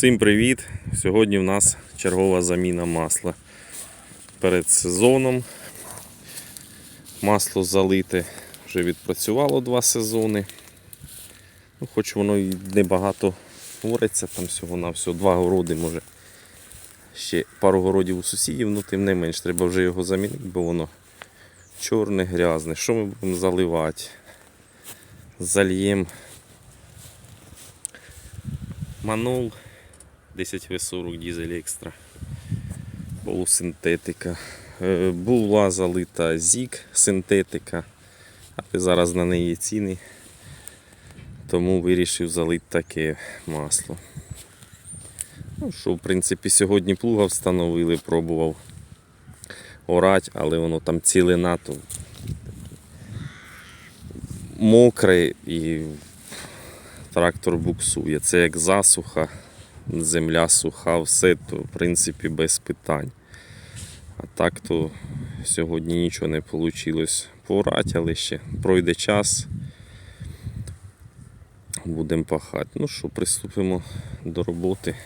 Всім привіт! Сьогодні в нас чергова заміна масла. Перед сезоном масло залите вже відпрацювало два сезони. Ну, хоч воно і небагато говориться, там всього на всього два городи, може ще пару городів у сусідів, ну тим не менш, треба вже його замінити, бо воно чорне, грязне. Що ми будемо заливати? Зальємо манол 10В40 дізель екстра. Полусинтетика. Е, Була залита зік синтетика, але зараз на неї ціни. Тому вирішив залити таке масло. Ну що, в принципі, сьогодні плуга встановили, пробував орати, але воно там цілина то мокре і трактор буксує. Це як засуха, земля суха, все, то в принципі без питань. А так то сьогодні нічого не вийшло порати, але ще пройде час. Будемо пахати. Ну що, приступимо до роботи.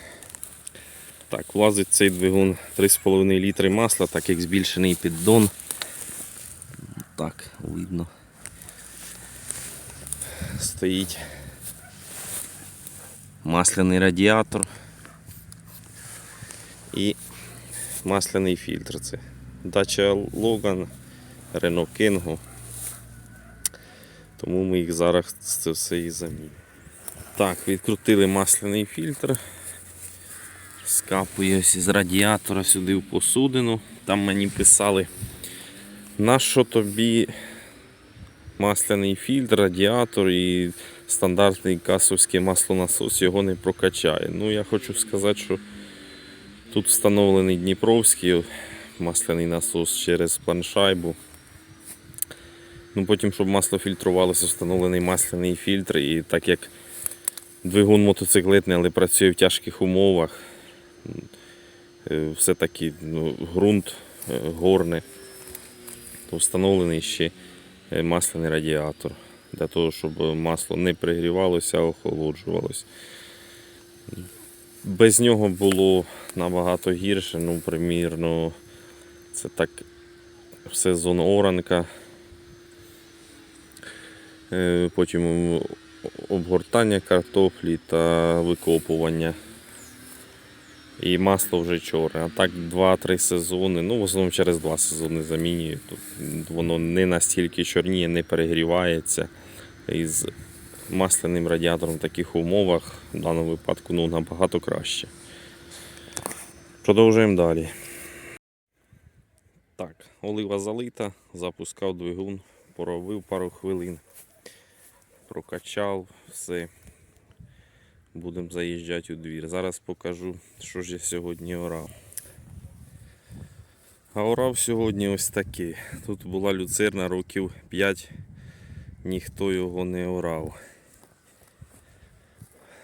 Так, влазить цей двигун 3,5 літри масла, так як збільшений піддон. Так, видно. Стоїть масляний радіатор і масляний фільтр. Це дача Logan, Renault Kangoo. Тому ми їх зараз це все і замінимо. Так, відкрутили масляний фільтр. Скапує ось із радіатора сюди в посудину. Там мені писали, на що тобі масляний фільтр, радіатор і стандартний касовський маслонасос його не прокачає. Ну, я хочу сказати, що тут встановлений Дніпровський масляний насос через планшайбу. Ну, Потім, щоб масло фільтрувалося, встановлений масляний фільтр. І так як двигун мотоциклетний, але працює в тяжких умовах, е, все-таки ну, ґрунт е, горний, то встановлений ще е, масляний радіатор для того, щоб масло не пригрівалося, а охолоджувалося. Без нього було набагато гірше, ну, примірно, це так в сезон оранка. Е, Потім обгортання картоплі та викопування. І масло вже чорне. А так 2-3 сезони, ну в основному через 2 сезони замінюю. Воно не настільки чорніє, не перегрівається. І з масляним радіатором в таких умовах в даному випадку ну, набагато краще. Продовжуємо далі. Так, олива залита, запускав двигун, поробив пару хвилин, прокачав все. Будемо заїжджати у двір. Зараз покажу, що ж я сьогодні орав. А орав сьогодні ось таке. Тут була люцерна років 5, ніхто його не орав.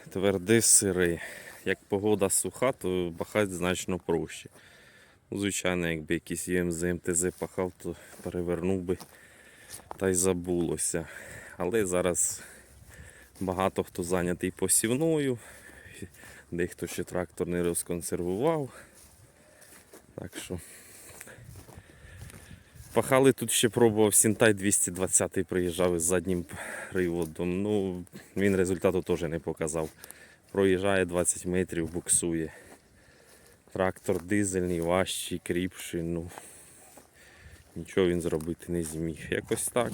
Тверде сире. Як погода суха, то пахати значно проще. Ну, Звичайно, якби якийсь ЄМЗ МТЗ пахав, то перевернув би та й забулося. Але зараз багато хто зайнятий посівною, дехто ще трактор не розконсервував. Так що пахали тут ще пробував Сінтай 220 приїжджав із заднім приводом. Ну, він результату теж не показав. Проїжджає 20 метрів, буксує. Трактор дизельний, важчий, кріпший, ну нічого він зробити не зміг. Якось так.